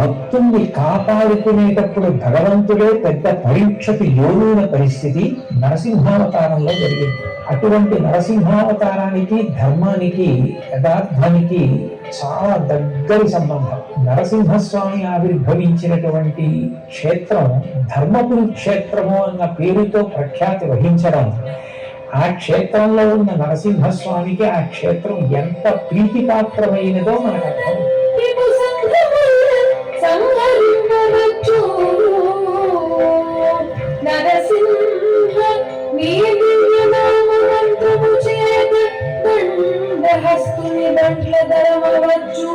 భక్తుల్ని కాపాడుకునేటప్పుడు భగవంతుడే పెద్ద పరీక్షకు యోగైన పరిస్థితి నరసింహావతారంలో జరిగింది. అటువంటి నరసింహావతారానికి ధర్మానికి యథార్థానికి చాలా దగ్గరి సంబంధం. నరసింహస్వామి ఆవిర్భవించినటువంటి క్షేత్రం ధర్మపురి క్షేత్రము అన్న పేరుతో ప్రఖ్యాతి వహించడం. ఆ క్షేత్రంలో ఉన్న నరసింహస్వామికి ఆ క్షేత్రం ఎంత ప్రీతిపాత్రమైనదో మనకు అర్థం దండహస్తుని దండ్ల ధరమవచ్చు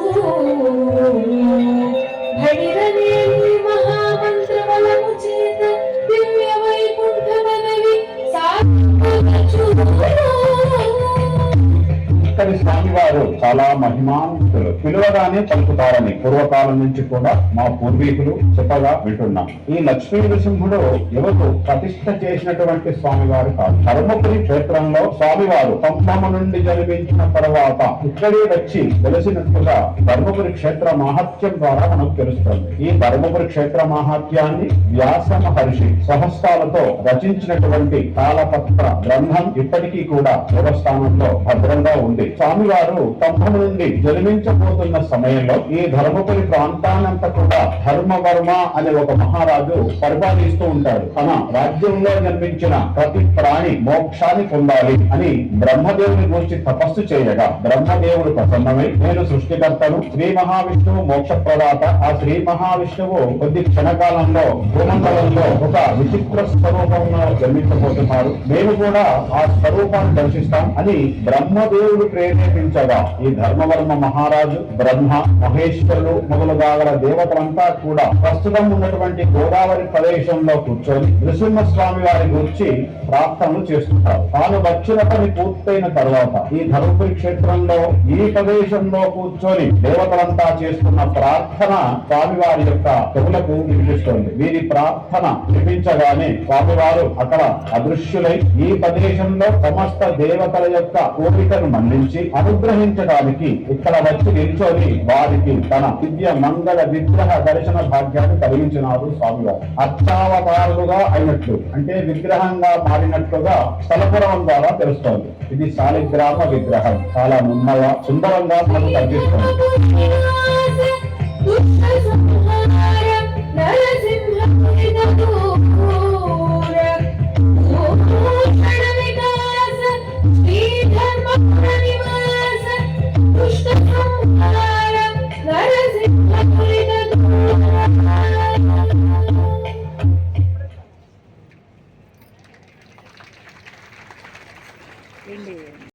ఇక్కడి స్వామివారు చాలా మహిమాంతులు. పిలువగానే పలుకుతారని పూర్వకాలం నుంచి కూడా మా పూర్వీకులు చెప్పగా వింటున్నాం. ఈ లక్ష్మీ నృసింహుడు ఎవరు ప్రతిష్ట చేసినటువంటి స్వామివారు కాదు. ధర్మపురి క్షేత్రంలో స్వామివారు పంపము నుండి జన్మించిన తర్వాత ఇక్కడే వచ్చి తెలిసినట్టుగా ధర్మపురి క్షేత్ర మహత్యం ద్వారా మనకు తెలుస్తుంది. ఈ ధర్మపురి క్షేత్ర మహాత్యాన్ని వ్యాస మహర్షి సహస్రాలతో రచించినటువంటి కాలపత్ర గ్రంథం ఇప్పటికీ కూడా దేవస్థానంలో భద్రంగా ఉంది. స్వామివారు స్తంభం నుండి జన్మించబోతున్న సమయంలో ఈ ధర్మపురి ప్రాంతానంతా కూడా ధర్మవర్మ అనే ఒక మహారాజు పరిపాలిస్తూ ఉంటాడు. తన రాజ్యంలో జన్మించిన ప్రతి ప్రాణి మోక్షాన్ని పొందాలి అని బ్రహ్మదేవుని గురించి తపస్సు చేయగా బ్రహ్మదేవుడు ప్రసన్నమై నేను సృష్టికర్తను శ్రీ మహావిష్ణువు మోక్ష ప్రదాత ఆ శ్రీ మహావిష్ణువు కొద్ది క్షణకాలంలో భూమండలంలో ఒక విచిత్ర స్వరూపంలో జన్మించబోతున్నారు. మేము కూడా ఆ స్వరూపాన్ని దర్శిస్తాం అని బ్రహ్మదేవుడు ప్రేరేపించగా ఈ ధర్మవర్మ మహారాజు బ్రహ్మ మహేశ్వరులు మొదలుగా గల దేవతలంతా కూడా ప్రస్తుతం ఉన్నటువంటి గోదావరి ప్రదేశంలో కూర్చొని నృసింహస్వామి వారి గురించి ప్రార్థనలు చేస్తుంటారు. తాను వచ్చిన పని పూర్తయిన తర్వాత ఈ ధర్మపురి క్షేత్రంలో ఈ ప్రదేశంలో కూర్చొని దేవతలంతా చేస్తున్న ప్రార్థన స్వామివారి యొక్క చెవులకు వినిపిస్తోంది. వీరి ప్రార్థన వినిపించగానే స్వామివారు అక్కడ అదృశ్యులై ఈ ప్రదేశంలో సమస్త దేవతల యొక్క కోరికను మన్నించి అనుగ్రహించడానికి ఇక్కడ వచ్చి నిల్చొని వారికి తన దివ్య మంగళ విగ్రహ దర్శన భాగ్యాన్ని కలిగించినారు స్వామివారు. అర్చావతారులుగా అయినట్లు అంటే విగ్రహంగా మారినట్లుగా స్థలపురం ద్వారా తెలుస్తోంది. ఇది శాలిగ్రామ విగ్రహం. చాలా నున్నగా సుందరంగా మనకు కనిపిస్తుంది.